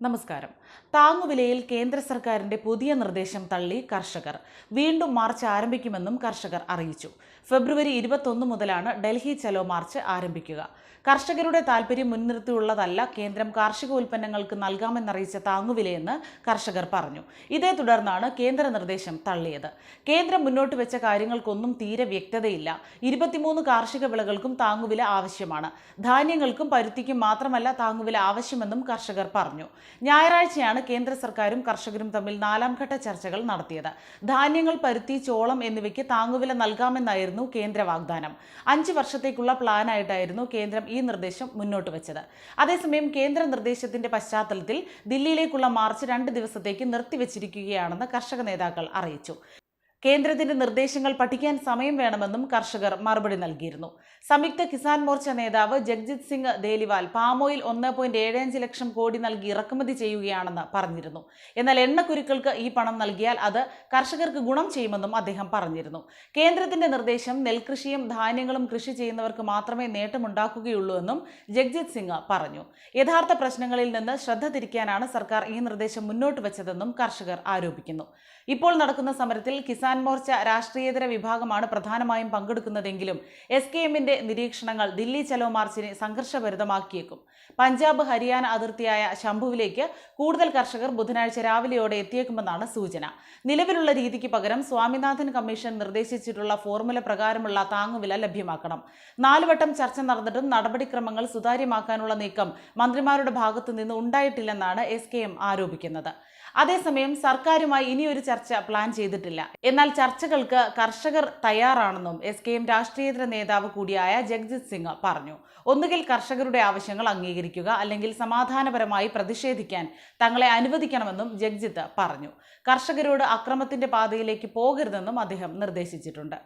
നമസ്കാരം. താങ്ങുവിലയിൽ കേന്ദ്ര സർക്കാരിന്റെ പുതിയ നിർദ്ദേശം തള്ളി കർഷകർ. വീണ്ടും മാർച്ച് ആരംഭിക്കുമെന്നും കർഷകർ അറിയിച്ചു. ഫെബ്രുവരി ഇരുപത്തൊന്ന് മുതലാണ് ഡൽഹി ചലോ മാർച്ച് ആരംഭിക്കുക. കർഷകരുടെ താൽപ്പര്യം മുൻനിർത്തിയുള്ളതല്ല കേന്ദ്രം കാർഷിക ഉൽപ്പന്നങ്ങൾക്ക് നൽകാമെന്നറിയിച്ച താങ്ങുവിലയെന്ന് കർഷകർ പറഞ്ഞു. ഇതേ തുടർന്നാണ് കേന്ദ്ര നിർദ്ദേശം തള്ളിയത്. കേന്ദ്രം മുന്നോട്ട് വെച്ച കാര്യങ്ങൾക്കൊന്നും തീരെ വ്യക്തതയില്ല. ഇരുപത്തിമൂന്ന് കാർഷിക വിളകൾക്കും താങ്ങുവില ആവശ്യമാണ്. ധാന്യങ്ങൾക്കും പരുത്തിക്കും മാത്രമല്ല താങ്ങുവില ആവശ്യമെന്നും കർഷകർ പറഞ്ഞു. ഞായറാഴ്ചയാണ് കേന്ദ്ര സർക്കാരും കർഷകരും തമ്മിൽ നാലാം ഘട്ട ചർച്ചകൾ നടത്തിയത്. ധാന്യങ്ങൾ പരുത്തി ചോളം എന്നിവയ്ക്ക് താങ്ങുവില നൽകാമെന്നായിരുന്നു കേന്ദ്ര വാഗ്ദാനം. അഞ്ച് വർഷത്തേക്കുള്ള പ്ലാനായിട്ടായിരുന്നു കേന്ദ്രം ഈ നിർദ്ദേശം മുന്നോട്ട് വെച്ചത്. അതേസമയം കേന്ദ്ര നിർദ്ദേശത്തിന്റെ പശ്ചാത്തലത്തിൽ ദില്ലിയിലേക്കുള്ള മാർച്ച് രണ്ട് ദിവസത്തേക്ക് നിർത്തിവച്ചിരിക്കുകയാണെന്ന് കർഷക നേതാക്കൾ അറിയിച്ചു. കേന്ദ്രത്തിന്റെ നിർദ്ദേശങ്ങൾ പഠിക്കാൻ സമയം വേണമെന്നും കർഷകർ മറുപടി നൽകിയിരുന്നു. സംയുക്ത കിസാൻ മോർച്ച നേതാവ് ജഗ്ജിത് സിംഗ് ദേലിവാൽ പാമോയിൽ ഒന്ന് പോയിന്റ് ഏഴഞ്ച് ലക്ഷം കോടി നൽകി ഇറക്കുമതി ചെയ്യുകയാണെന്ന് പറഞ്ഞിരുന്നു. എന്നാൽ എണ്ണക്കുരുക്കൾക്ക് ഈ പണം നൽകിയാൽ അത് കർഷകർക്ക് ഗുണം ചെയ്യുമെന്നും അദ്ദേഹം പറഞ്ഞിരുന്നു. കേന്ദ്രത്തിന്റെ നിർദ്ദേശം നെൽകൃഷിയും ധാന്യങ്ങളും കൃഷി ചെയ്യുന്നവർക്ക് മാത്രമേ നേട്ടമുണ്ടാക്കുകയുള്ളൂ എന്നും ജഗ്ജിത് സിംഗ് പറഞ്ഞു. യഥാർത്ഥ പ്രശ്നങ്ങളിൽ നിന്ന് ശ്രദ്ധ തിരിക്കാനാണ് സർക്കാർ ഈ നിർദ്ദേശം മുന്നോട്ട് വെച്ചതെന്നും കർഷകർ ആരോപിക്കുന്നു. ഇപ്പോൾ നടക്കുന്ന സമരത്തിൽ കിസാൻ മോർച്ച രാഷ്ട്രീയേതര വിഭാഗമാണ് പ്രധാനമായും പങ്കെടുക്കുന്നതെങ്കിലും എസ് കെ എമ്മിന്റെ നിരീക്ഷണങ്ങൾ ദില്ലി ചലോ മാർച്ചിനെ സംഘർഷഭരിതമാക്കിയേക്കും. പഞ്ചാബ് ഹരിയാന അതിർത്തിയായ ശംഭുവിലേക്ക് കൂടുതൽ കർഷകർ ബുധനാഴ്ച രാവിലെയോടെ എത്തിയേക്കുമെന്നാണ് സൂചന. നിലവിലുള്ള രീതിക്ക് പകരം സ്വാമിനാഥൻ കമ്മീഷൻ നിർദ്ദേശിച്ചിട്ടുള്ള ഫോർമുല പ്രകാരമുള്ള താങ്ങുവില ലഭ്യമാക്കണം. നാലുവട്ടം ചർച്ച നടന്നിട്ടും നടപടിക്രമങ്ങൾ സുതാര്യമാക്കാനുള്ള നീക്കം മന്ത്രിമാരുടെ ഭാഗത്തു നിന്ന് ഉണ്ടായിട്ടില്ലെന്നാണ് എസ് കെ എം ആരോപിക്കുന്നത്. അതേസമയം സർക്കാരുമായി ഇനിയൊരു ചർച്ച പ്ലാൻ ചെയ്തിട്ടില്ല. എന്നാൽ ചർച്ചകൾക്ക് കർഷകർ തയ്യാറാണെന്നും എസ് കെ എം രാഷ്ട്രീയേതര നേതാവ് കൂടിയായ ജഗ്ജിത് സിംഗ് പറഞ്ഞു. ഒന്നുകിൽ കർഷകരുടെ ആവശ്യങ്ങൾ അംഗീകരിക്കുക അല്ലെങ്കിൽ സമാധാനപരമായി പ്രതിഷേധിക്കാൻ തങ്ങളെ അനുവദിക്കണമെന്നും ജഗ്ജിത്ത് പറഞ്ഞു. കർഷകരോട് അക്രമത്തിന്റെ പാതയിലേക്ക് പോകരുതെന്നും അദ്ദേഹം നിർദ്ദേശിച്ചിട്ടുണ്ട്.